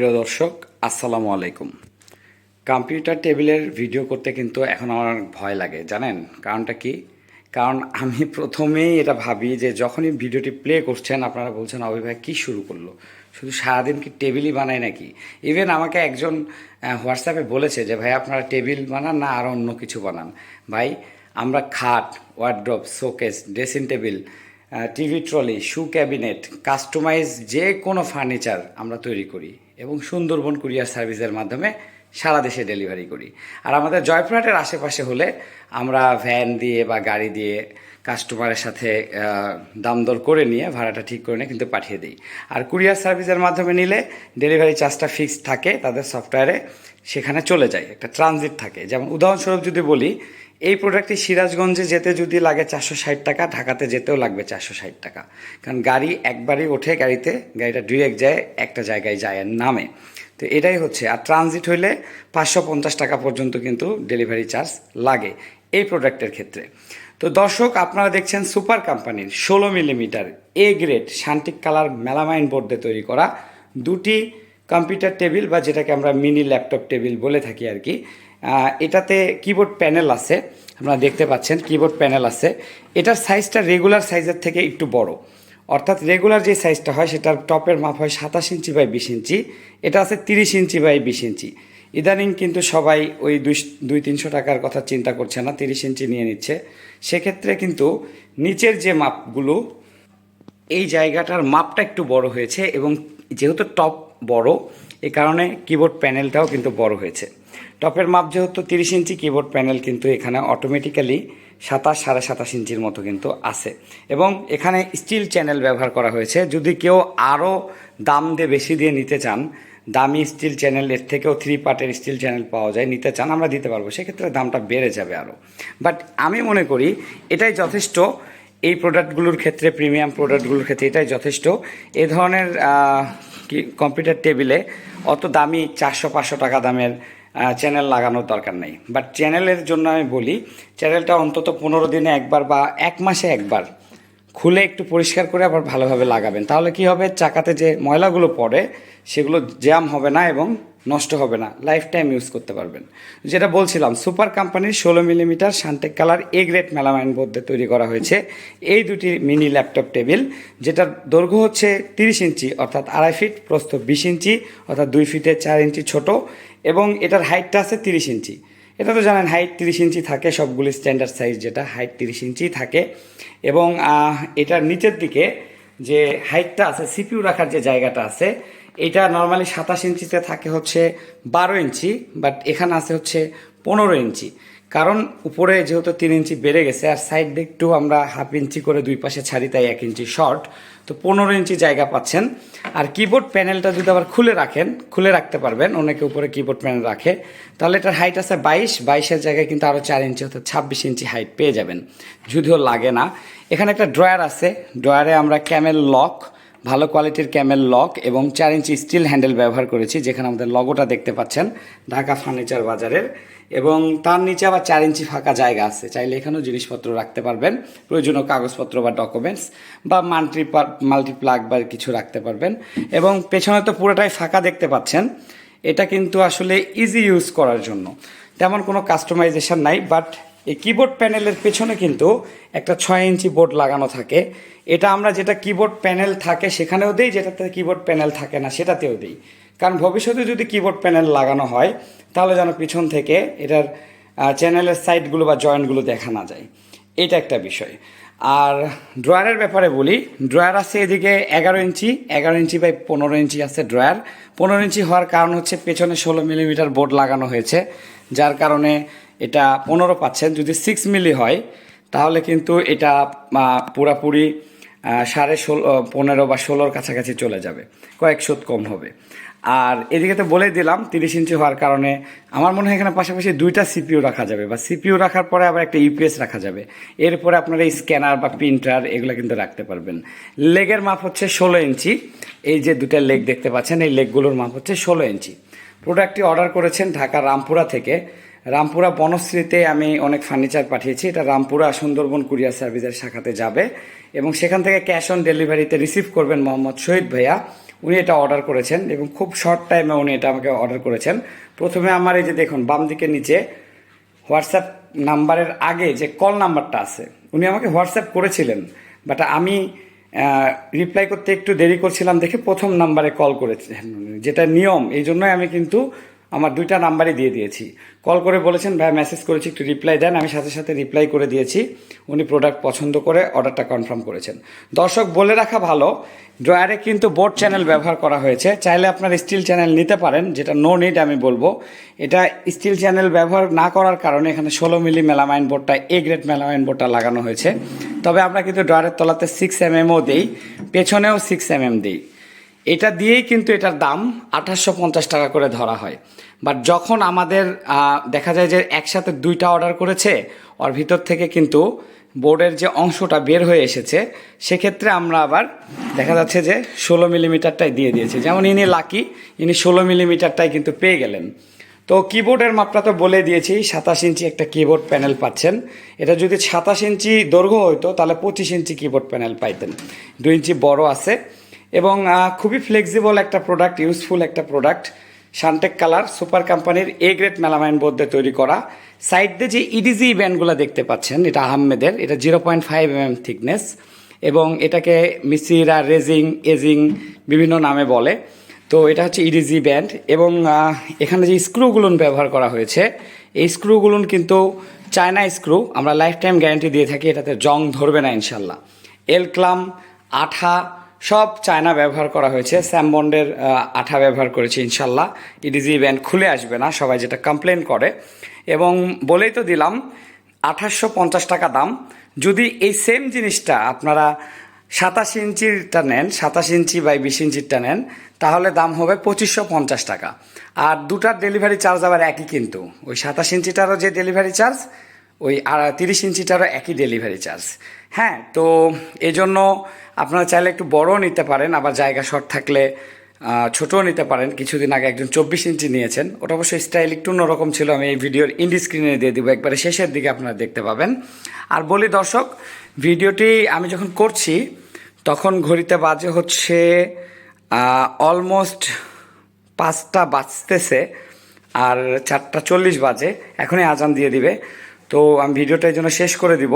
প্রিয় দর্শক, আসসালামু আলাইকুম। কম্পিউটার টেবিলের ভিডিও করতে কিন্তু এখন আমার ভয় লাগে, জানেন? কারণটা কি? কারণ আমি প্রথমেই এটা ভাবি যে যখনই ভিডিওটি প্লে করছেন, আপনারা বলছেন অভি ভাই, কী শুরু করল? শুধু সারাদিন কি টেবিলই বানায় নাকি? ইভেন আমাকে একজন হোয়াটসঅ্যাপে বলেছে যে, ভাই, আপনারা টেবিল বানান না, আর অন্য কিছু বানান। ভাই, আমরা খাট wardrobe showcase dressing table TV trolley shoe cabinet customize যে কোনো ফার্নিচার আমরা তৈরি করি। এবং সুন্দরবন কুরিয়ার সার্ভিসের মাধ্যমে সারা দেশে ডেলিভারি করি। আর আমাদের জয়পুরহাটের আশেপাশে হলে আমরা ভ্যান দিয়ে বা গাড়ি দিয়ে কাস্টমারের সাথে আহ, দাম দর করে নিয়ে ভাড়াটা ঠিক করে নিয়ে কিন্তু পাঠিয়ে দিই। আর কুরিয়ার সার্ভিসের মাধ্যমে নিলে ডেলিভারি চার্জটা ফিক্সড থাকে তাদের সফটওয়্যারে সেখানে চলে যায় একটা ট্রানজিট থাকে। যেমন উদাহরণস্বরূপ যদি বলি এই প্রোডাক্টটি সিরাজগঞ্জে যেতে যদি লাগে চারশো ষাট টাকা, ঢাকাতে যেতেও লাগবে চারশো ষাট টাকা। কারণ গাড়ি একবারই ওঠে গাড়িতে, গাড়িটা ডিরেক্ট যায়, একটা জায়গায় যায় নামে। তো এটাই হচ্ছে, আর ট্রানজিট হইলে পাঁচশো পঞ্চাশ টাকা পর্যন্ত কিন্তু ডেলিভারি চার্জ লাগে এই প্রোডাক্টের ক্ষেত্রে। তো দর্শক, আপনারা দেখছেন সুপার কোম্পানির ষোলো মিলিমিটার এ গ্রেড শান্তিক কালার মেলামাইন বোর্ডে তৈরি করা দুটি কম্পিউটার টেবিল বা যেটাকে আমরা মিনি ল্যাপটপ টেবিল বলে থাকি আর কি। এটাতে কিবোর্ড প্যানেল আছে, আপনারা দেখতে পাচ্ছেন কিবোর্ড প্যানেল আছে। এটার সাইজটা রেগুলার সাইজের থেকে একটু বড়। অর্থাৎ রেগুলার যে সাইজটা হয়, সেটার টপের মাপ হয় সাতাশ ইঞ্চি বাই বিশ ইঞ্চি। এটা আছে তিরিশ ইঞ্চি বাই বিশ ইঞ্চি। ইদানিং কিন্তু সবাই ওই দুই দুই তিনশো টাকার কথা চিন্তা করছে না, তিরিশ ইঞ্চি নিয়ে নিচ্ছে। সেক্ষেত্রে কিন্তু নিচের যে মাপগুলো, এই জায়গাটার মাপটা একটু বড় হয়েছে এবং যেহেতু টপ বড়, এ কারণে কিবোর্ড প্যানেলটাও কিন্তু বড় হয়েছে। টপের মাপ যেহেতু তিরিশ ইঞ্চি কিবোর্ড প্যানেল কিন্তু এখানে অটোমেটিক্যালি সাতাশ সাড়ে সাতাশ ইঞ্চির মতো কিন্তু আছে। এবং এখানে স্টিল চ্যানেল ব্যবহার করা হয়েছে। যদি কেউ আরও দাম দিয়ে বেশি দিয়ে নিতে চান, দামি স্টিল চ্যানেল এর থেকেও থ্রি পার্টের স্টিল চ্যানেল পাওয়া যায়, নিতে চান, আমরা দিতে পারব। সেক্ষেত্রে দামটা বেড়ে যাবে আরও বাট আমি মনে করি এটাই যথেষ্ট। এই প্রোডাক্টগুলোর ক্ষেত্রে প্রিমিয়াম প্রোডাক্টগুলোর ক্ষেত্রে এটাই যথেষ্ট। এ ধরনের কম্পিউটার টেবিলে অত দামি চারশো পাঁচশো টাকা দামের চ্যানেল লাগানোর দরকার নেই। বাট চ্যানেলের জন্য আমি বলি চ্যানেলটা অন্তত পনেরো দিনে একবার বা এক মাসে একবার খুলে একটু পরিষ্কার করে আবার ভালোভাবে লাগাবেন। তাহলে কি হবে? চাকাতে যে ময়লাগুলো পড়ে, সেগুলো জ্যাম হবে না এবং নষ্ট হবে না। লাইফ টাইম ইউজ করতে পারবেন। যেটা বলছিলাম সুপার কোম্পানির ষোলো millimetre শান্টেক colour A grade melamine board তৈরি করা হয়েছে। এই দুটি মিনি ল্যাপটপ টেবিল যেটার দৈর্ঘ্য হচ্ছে তিরিশ ইঞ্চি, অর্থাৎ আড়াই ফিট প্রস্থ বিশ ইঞ্চি, অর্থাৎ দুই ফিটে চার ইঞ্চি ছোট। এবং এটার হাইটটা আছে তিরিশ ইঞ্চি। এটা তো জানেন হাইট তিরিশ ইঞ্চি থাকে, সবগুলি স্ট্যান্ডার্ড সাইজ যেটা হাইট তিরিশ ইঞ্চি থাকে। এবং এটার নিচের দিকে যে হাইটটা আছে সিপিউ রাখার যে জায়গাটা আছে, এটা নর্মালি সাতাশ ইঞ্চিতে থাকে হচ্ছে বারো ইঞ্চি বাট এখানে আছে হচ্ছে পনেরো ইঞ্চি। কারণ উপরে যেহেতু তিন ইঞ্চি বেড়ে গেছে আর সাইড দিয়ে একটু আমরা হাফ ইঞ্চি করে দুই পাশে ছাড়ি, তাই এক ইঞ্চি শর্ট তো পনেরো ইঞ্চি জায়গা পাচ্ছেন। আর কিবোর্ড প্যানেলটা যদি আবার খুলে রাখেন, খুলে রাখতে পারবেন, অনেকে উপরে কিবোর্ড প্যানেল রাখে, তাহলে এটার হাইট আছে বাইশ, বাইশের জায়গায় কিন্তু আরও চার ইঞ্চি অর্থাৎ ছাব্বিশ ইঞ্চি হাইট পেয়ে যাবেন। যদিও লাগে না। এখানে একটা ড্রয়ার আছে ড্রয়ারে আমরা ক্যামেল লক ভালো কোয়ালিটির ক্যামেল লক এবং চার ইঞ্চি স্টিল হ্যান্ডেল ব্যবহার করেছি, যেখানে আমাদের লগোটা দেখতে পাচ্ছেন, ঢাকা ফার্নিচার বাজারের। এবং তার নিচে আবার চার ইঞ্চি ফাঁকা জায়গা আছে, চাইলে এখানেও জিনিসপত্র রাখতে পারবেন প্রয়োজনীয় কাগজপত্র বা ডকুমেন্টস বা মাল্টি মাল্টিপ্লাগ বা কিছু রাখতে পারবেন। এবং পেছনে তো পুরোটাই ফাঁকা দেখতে পাচ্ছেন, এটা কিন্তু আসলে ইজি ইউজ করার জন্য। তেমন কোনো কাস্টমাইজেশন নাই বাট এই কিবোর্ড প্যানেলের পেছনে কিন্তু একটা ছয় ইঞ্চি বোর্ড লাগানো থাকে। এটা আমরা যেটা কিবোর্ড প্যানেল থাকে সেখানেও দিই, যেটাতে কিবোর্ড প্যানেল থাকে না সেটাতেও দিই। কারণ ভবিষ্যতে যদি কিবোর্ড প্যানেল লাগানো হয়, তাহলে যেন পিছন থেকে এটার চ্যানেলের সাইডগুলো বা জয়েন্টগুলো দেখা না যায়। এটা একটা বিষয়। আর ড্রয়ারের ব্যাপারে বলি ড্রয়ার আছে এদিকে এগারো ইঞ্চি এগারো ইঞ্চি বাই পনেরো ইঞ্চি আছে ড্রয়ার পনেরো ইঞ্চি হওয়ার কারণ হচ্ছে পেছনে ষোলো মিলিমিটার বোর্ড লাগানো হয়েছে, যার কারণে এটা পনেরো পাচ্ছেন যদি সিক্স মিলি হয়, তাহলে কিন্তু এটা পুরাপুরি সাড়ে ষোলো পনেরো বা ষোলোর কাছাকাছি চলে যাবে। কয়েক শোধ কম হবে। আর এদিকে তো বলে দিলাম, তিরিশ ইঞ্চি হওয়ার কারণে আমার মনে হয় এখানে পাশাপাশি দুইটা সিপিইউ রাখা যাবে বা সিপিইউ রাখার পরে আবার একটা ইউপিএস রাখা যাবে। এরপরে আপনারা এই স্ক্যানার বা প্রিন্টার এগুলো কিন্তু রাখতে পারবেন। লেগের মাপ হচ্ছে ষোলো ইঞ্চি। এই যে দুটা লেগ দেখতে পাচ্ছেন, এই লেগগুলোর মাপ হচ্ছে ষোলো ইঞ্চি। প্রোডাক্টটি অর্ডার করেছেন ঢাকা, রামপুরা থেকে। রামপুরা বনশ্রীতে আমি অনেক ফার্নিচার পাঠিয়েছি। এটা রামপুরা সুন্দরবন কুরিয়ার সার্ভিসের শাখাতে যাবে এবং সেখান থেকে ক্যাশ অন ডেলিভারিতে রিসিভ করবেন মোহাম্মদ শহীদ ভাইয়া। উনি এটা অর্ডার করেছেন এবং খুব শর্ট টাইমে উনি এটা আমাকে অর্ডার করেছেন। প্রথমে আমার এই যে দেখুন, বাম দিকে নিচে হোয়াটসঅ্যাপ নাম্বারের আগে যে কল নাম্বারটা আছে, উনি আমাকে হোয়াটসঅ্যাপ করেছিলেন। বাট আমি রিপ্লাই করতে একটু দেরি করছিলাম দেখে প্রথম নাম্বারে কল করেছেন যেটা নিয়ম। এই জন্যই আমি কিন্তু আমার দুইটা নাম্বারই দিয়ে দিয়েছি। কল করে বলেছেন, ভাই মেসেজ করেছি, একটু রিপ্লাই দেন। আমি সাথে সাথে রিপ্লাই করে দিয়েছি। উনি প্রোডাক্ট পছন্দ করে অর্ডারটা কনফার্ম করেছেন। দর্শক, বলে রাখা ভালো ড্রয়ারে কিন্তু বোর্ড চ্যানেল ব্যবহার করা হয়েছে। চাইলে আপনার স্টিল চ্যানেল নিতে পারেন, যেটা নো নিড আমি বলব। এটা স্টিল চ্যানেল ব্যবহার না করার কারণে এখানে ষোলো মিলি মেলামাইন বোর্ডটা এ গ্রেড মেলামাইন বোর্ডটা লাগানো হয়েছে। তবে আমরা কিন্তু ড্রয়ারের তলাতে সিক্স এম এমও দিই, পেছনেও সিক্স এম এম দিই। এটা দিয়েই কিন্তু এটার দাম আঠাশশো পঞ্চাশ টাকা করে ধরা হয়। বাট যখন আমাদের দেখা যায় যে একসাথে দুইটা অর্ডার করেছে, ওর ভিতর থেকে কিন্তু বোর্ডের যে অংশটা বের হয়ে এসেছে, সেক্ষেত্রে আমরা আবার দেখা যাচ্ছে যে ষোলো মিলিমিটারটাই দিয়ে দিয়েছি। যেমন ইনি লাকি ইনি ষোলো মিলিমিটারটাই কিন্তু পেয়ে গেলেন। তো কিবোর্ডের মাপটা তো বলে দিয়েছি, সাতাশ ইঞ্চি একটা কিবোর্ড প্যানেল পাচ্ছেন। এটা যদি সাতাশ ইঞ্চি দৈর্ঘ্য হইতো, তাহলে পঁচিশ ইঞ্চি কিবোর্ড প্যানেল পাইতেন। দুই ইঞ্চি বড় আছে এবং খুবই ফ্লেক্সিবল একটা প্রোডাক্ট ইউজফুল একটা প্রোডাক্ট শানটেক কালার সুপার কোম্পানির এ গ্রেড মেলামাইন বোর্ড তৈরি করা। সাইড দিয়ে যে ইডিজি ব্যান্ডগুলো দেখতে পাচ্ছেন, এটা আহমেদের, এটা zero point five M thickness এবং এটাকে মিসিরা রেজিং এজিং বিভিন্ন নামে বলে। তো এটা হচ্ছে ইডিজি ব্যান্ড এবং এখানে যে স্ক্রুগুলো ব্যবহার করা হয়েছে, এই স্ক্রুগুলো কিন্তু চায়না স্ক্রু আমরা লাইফ টাইম গ্যারান্টি দিয়ে থাকি, এটাতে জং ধরবে না ইনশাল্লাহ। এল ক্লাম আঠা সব চায়না ব্যবহার করা হয়েছে। স্যামবন্ডের আঠা ব্যবহার করেছি, ইনশাল্লাহ। ইডিজি ব্যান্ড খুলে আসবে না, সবাই যেটা কমপ্লেন করে। এবং বলেই তো দিলাম, আঠাশশো পঞ্চাশ টাকা দাম। যদি এই সেম জিনিসটা আপনারা সাতাশ ইঞ্চিরটা নেন, সাতাশ ইঞ্চি বাই বিশ ইঞ্চিরটা নেন, তাহলে দাম হবে পঁচিশশো পঞ্চাশ টাকা। আর দুটার ডেলিভারি চার্জ আবার একই কিন্তু। ওই সাতাশ ইঞ্চিটারও যে ডেলিভারি চার্জ ওই তিরিশ ইঞ্চিটারও একই ডেলিভারি চার্জ হ্যাঁ তো এই জন্য আপনারা চাইলে একটু বড়ও নিতে পারেন, আবার জায়গা শর্ট থাকলে ছোটও নিতে পারেন। কিছুদিন আগে একজন চব্বিশ ইঞ্চি নিয়েছেন। ওটা অবশ্যই স্টাইল একটু অন্যরকম ছিল, আমি এই ভিডিওর ইন্ডি স্ক্রিনে দিয়ে দিব, একবারে শেষের দিকে আপনারা দেখতে পাবেন। আর বলি দর্শক, ভিডিওটি আমি যখন করছি, তখন ঘড়িতে বাজে হচ্ছে অলমোস্ট পাঁচটা বাজতেছে, আর চারটা চল্লিশ বাজে, এখনই আজান দিয়ে দিবে। তো আমি ভিডিওটা এই জন্য শেষ করে দিব।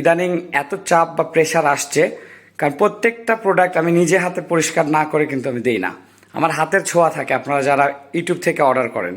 ইদানিং এত চাপ বা প্রেশার আসছে, কারণ প্রত্যেকটা প্রোডাক্ট আমি নিজে হাতে পরিষ্কার না করে কিন্তু আমি দিই না। আমার হাতের ছোঁয়া থাকে, আপনারা যারা ইউটিউব থেকে অর্ডার করেন।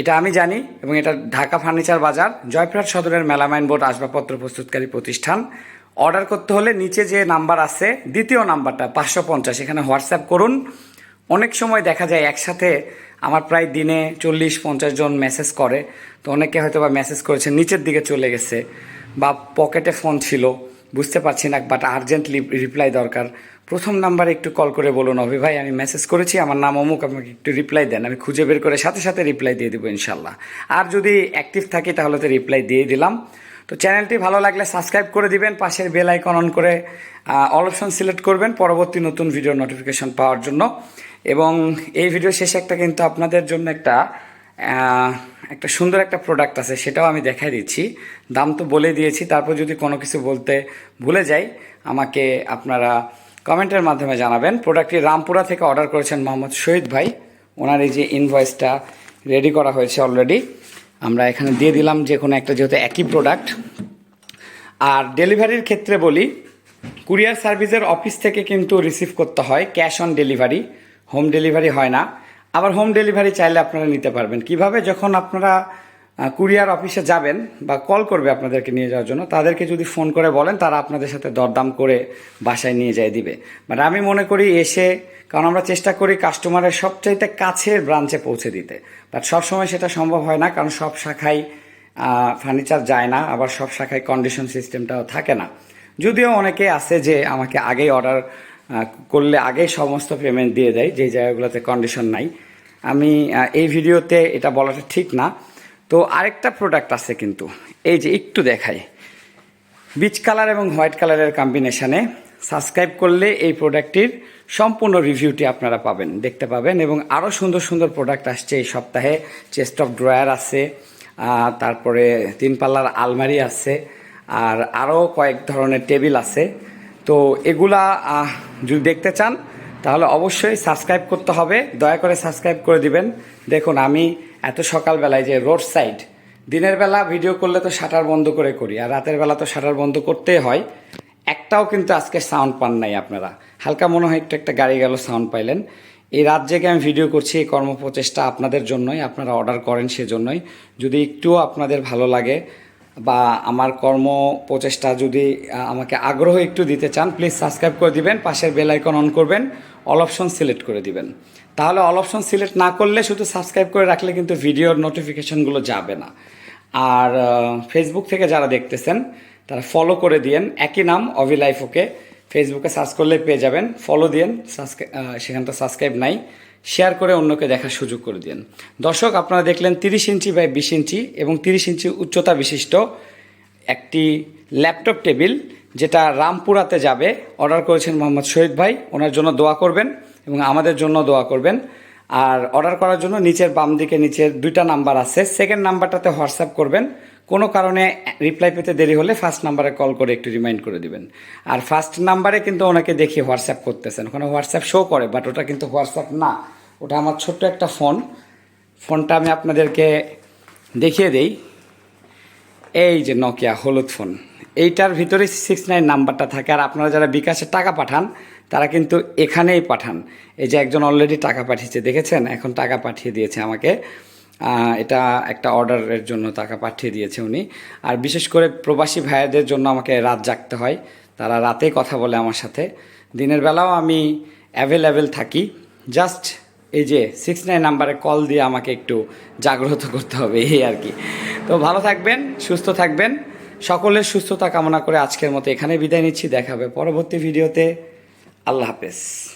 এটা আমি জানি এবং এটা ঢাকা ফার্নিচার বাজার, জয়প্রহাট সদরের মেলামাইন বোর্ড আসবাবপত্র প্রস্তুতকারী প্রতিষ্ঠান। অর্ডার করতে হলে নিচে যে নাম্বার আছে, দ্বিতীয় নাম্বারটা পাঁচশো পঞ্চাশ, এখানে হোয়াটসঅ্যাপ করুন। অনেক সময় দেখা যায় একসাথে আমার প্রায় দিনে চল্লিশ, পঞ্চাশ জন মেসেজ করে। তো অনেকে হয়তো বা মেসেজ করেছে, নিচের দিকে চলে গেছে বা পকেটে ফোন ছিল, বুঝতে পারছি না বাট আর্জেন্টলি রিপ্লাই দরকার। প্রথম নাম্বারে একটু কল করে বলুন, অভি ভাই, আমি মেসেজ করেছি, আমার নাম অমুক, আমাকে একটু রিপ্লাই দেন, আমি খুঁজে বের করে সাথে সাথে রিপ্লাই দিয়ে দেবো ইনশাল্লাহ। আর যদি অ্যাক্টিভ থাকি, তাহলে তো রিপ্লাই দিয়ে দিলাম। তো চ্যানেলটি ভালো লাগলে সাবস্ক্রাইব করে দিবেন, পাশের বেল আইকন অন করে অল অপশন সিলেক্ট করবেন, পরবর্তী নতুন ভিডিও নোটিফিকেশন পাওয়ার জন্য। এবং এই ভিডিও শেষে একটা কিন্তু আপনাদের জন্য একটা একটা সুন্দর একটা প্রোডাক্ট আছে, সেটাও আমি দেখাই দিচ্ছি। দাম তো বলে দিয়েছি, তারপর যদি কোনো কিছু বলতে ভুলে যাই, আমাকে আপনারা কমেন্টের মাধ্যমে জানাবেন। প্রোডাক্টটি রামপুরা থেকে অর্ডার করেছেন মোহাম্মদ শহীদ ভাই। ওনার এই যে ইনভয়েসটা রেডি করা হয়েছে অলরেডি আমরা এখানে দিয়ে দিলাম যে কোনো একটা, যেহেতু একই প্রোডাক্ট আর ডেলিভারির ক্ষেত্রে বলি কুরিয়ার সার্ভিসের অফিস থেকে কিন্তু রিসিভ করতে হয় cash on delivery home delivery হয় না। আবার হোম ডেলিভারি চাইলে আপনারা নিতে পারবেন। কীভাবে? যখন আপনারা কুরিয়ার অফিসে যাবেন বা কল করবে আপনাদেরকে নিয়ে যাওয়ার জন্য, তাদেরকে যদি ফোন করে বলেন, তারা আপনাদের সাথে দরদাম করে বাসায় নিয়ে যায় দিবে। বাট আমি মনে করি এসে, কারণ আমরা চেষ্টা করি কাস্টমারের সবচাইতে কাছের ব্রাঞ্চে পৌঁছে দিতে। বাট সবসময় সেটা সম্ভব হয় না, কারণ সব শাখায় ফার্নিচার যায় না, আবার সব শাখায় কন্ডিশন সিস্টেমটাও থাকে না। যদিও অনেকে আছে যে আমাকে আগেই অর্ডার করলে আগেই সমস্ত পেমেন্ট দিয়ে দেয়, যে জায়গাগুলোতে কন্ডিশন নাই। আমি এই ভিডিওতে এটা বলাটা ঠিক না। তো আরেকটা প্রোডাক্ট আছে কিন্তু, এই যে একটু দেখাই। বিচ কালার এবং হোয়াইট কালারের কম্বিনেশনে সাবস্ক্রাইব করলে এই প্রোডাক্টটির সম্পূর্ণ রিভিউটি আপনারা পাবেন, দেখতে পাবেন এবং আরও সুন্দর সুন্দর প্রোডাক্ট আসছে এই সপ্তাহে। চেস্ট অফ ড্রয়ার আছে তারপরে তিন পাল্লার আলমারি আছে, আর আরও কয়েক ধরনের টেবিল আছে। তো এগুলা যদি দেখতে চান, তাহলে অবশ্যই সাবস্ক্রাইব করতে হবে। দয়া করে সাবস্ক্রাইব করে দিবেন। দেখুন, আমি এত সকালবেলায় যে রোড সাইড দিনের বেলা ভিডিও করলে তো শাটার বন্ধ করে করি, আর রাতের বেলা তো শাটার বন্ধ করতেই হয়। একটাও কিন্তু আজকে সাউন্ড পান নাই আপনারা। হালকা মনে হয় একটু একটা গাড়ি গেল সাউন্ড পাইলেন। এই রাত জেগে আমি ভিডিও করছি, এই কর্মপ্রচেষ্টা আপনাদের জন্যই, আপনারা অর্ডার করেন সেজন্যই। যদি একটুও আপনাদের ভালো লাগে বা আমার কর্ম প্রচেষ্টা যদি আমাকে আগ্রহ একটু দিতে চান প্লিজ সাবস্ক্রাইব করে দিবেন, পাশের বেল আইকন অন করবেন অল অপশন সিলেক্ট করে দিবেন। তাহলে অল অপশন সিলেক্ট না করলে শুধু সাবস্ক্রাইব করে রাখলে কিন্তু ভিডিওর নোটিফিকেশনগুলো যাবে না। আর ফেসবুক থেকে যারা দেখতেছেন, তারা ফলো করে দিয়েন, একই নাম, অভি লাইফ ওকে ফেসবুকে সার্চ করলে পেয়ে যাবেন ফলো দিয়েন সাবস্ক্রাইব সেখানটা সাবস্ক্রাইব নাই। শেয়ার করে অন্যকে দেখার সুযোগ করে দিন দর্শক, আপনারা দেখলেন তিরিশ ইঞ্চি বাই বিশ ইঞ্চি এবং তিরিশ ইঞ্চি উচ্চতা বিশিষ্ট একটি ল্যাপটপ টেবিল যেটা রামপুরাতে যাবে। অর্ডার করেছেন মোহাম্মদ শহীদ ভাই। ওনার জন্য দোয়া করবেন এবং আমাদের জন্য দোয়া করবেন। আর অর্ডার করার জন্য নিচের বাম দিকে নিচের দুইটা নাম্বার আছে। সেকেন্ড নাম্বারটাতে হোয়াটসঅ্যাপ করবেন। কোনো কারণে রিপ্লাই পেতে দেরি হলে ফার্স্ট নাম্বারে কল করে একটু রিমাইন্ড করে দিবেন। আর ফার্স্ট নাম্বারে কিন্তু ওনাকে দেখি হোয়াটসঅ্যাপ করতেছেন। ওখানে হোয়াটসঅ্যাপ শো করে বাট ওটা কিন্তু হোয়াটসঅ্যাপ না। ওটা আমার ছোট্ট একটা ফোন ফোনটা আমি আপনাদেরকে দেখিয়ে দেই। এই যে নকিয়া হলুদ ফোন এইটার ভিতরে সিক্স নাইন নাম্বারটা থাকে। আর আপনারা যারা বিকাশে টাকা পাঠান, তারা কিন্তু এখানেই পাঠান। এই যে একজন অলরেডি টাকা পাঠিয়েছে, দেখেছেন? এখন টাকা পাঠিয়ে দিয়েছে আমাকে। এটা একটা অর্ডারের জন্য টাকা পাঠিয়ে দিয়েছে উনি। আর বিশেষ করে প্রবাসী ভাইয়াদের জন্য আমাকে রাত জাগতে হয়। তারা রাতে কথা বলে আমার সাথে। দিনের বেলাও আমি অ্যাভেলেবেল থাকি। জাস্ট এই যে সিক্স নাইন নাম্বারে কল দিয়ে আমাকে একটু জাগ্রত করতে হবে, এই আর কি। তো ভালো থাকবেন, সুস্থ থাকবেন। সকলের সুস্থতা কামনা করে আজকের মতো এখানে বিদায় নিচ্ছি। দেখাবে পরবর্তী ভিডিওতে আল্লাহ হাফেজ।